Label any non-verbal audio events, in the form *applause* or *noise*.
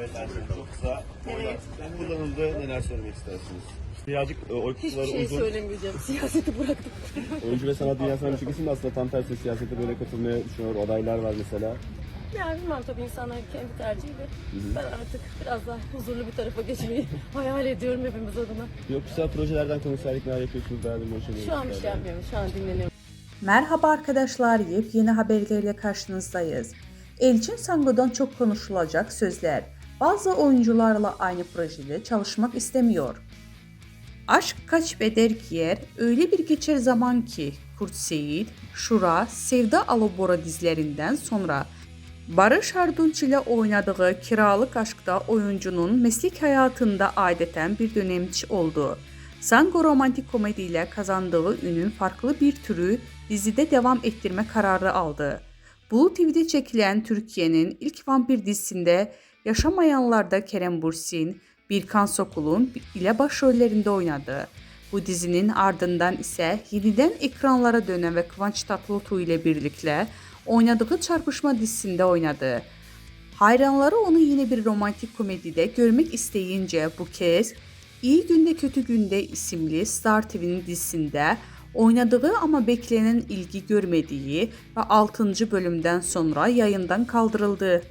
Evet Ersin çok kısa. Evet. Kullanıldı. Neler söylemek istersiniz? Birazcık e, oy Hiçbir kutuları şey uzun. söylemeyeceğim. *laughs* Siyaseti bıraktım. Oyuncu ve sanat dünyasından birçok isim de aslında tam tersi siyasete böyle katılmaya düşünüyor. Adaylar var mesela. Yani bilmem tabii insanların kendi tercihi de. Ben artık biraz daha huzurlu bir tarafa geçmeyi *laughs* hayal ediyorum hepimiz adına. Yoksa projelerden konserlik neler yapıyorsunuz? Değerli Moşan'ı. Şu an bir şey yapmıyorum. Şu an dinleniyorum. Merhaba arkadaşlar, yepyeni haberlerle karşınızdayız. Elçin Sango'dan çok konuşulacak sözler. Bazı oyuncularla aynı projede çalışmak istemiyor. Aşk kaç beder giyer, öyle bir geçer zaman ki Kurt Seyit, Şura, Sevda Alabora dizilerinden sonra Barış Arduç ile oynadığı Kiralık Aşk'ta oyuncunun meslek hayatında adeten bir dönemçi oldu. Sango romantik komediyle kazandığı ünün farklı bir türü dizide devam ettirme kararı aldı. Blue TV'de çekilen Türkiye'nin ilk vampir dizisinde Yaşamayanlar'da Kerem Bursin, Birkan Sokul'un ile başrollerinde oynadı. Bu dizinin ardından ise yeniden ekranlara dönen ve Kıvanç Tatlıtuğ ile birlikte oynadığı Çarpışma dizisinde oynadı. Hayranları onu yine bir romantik komedide görmek isteyince bu kez İyi Günde Kötü Günde isimli Star TV'nin dizisinde oynadığı ama beklenen ilgi görmediği ve 6. bölümden sonra yayından kaldırıldı.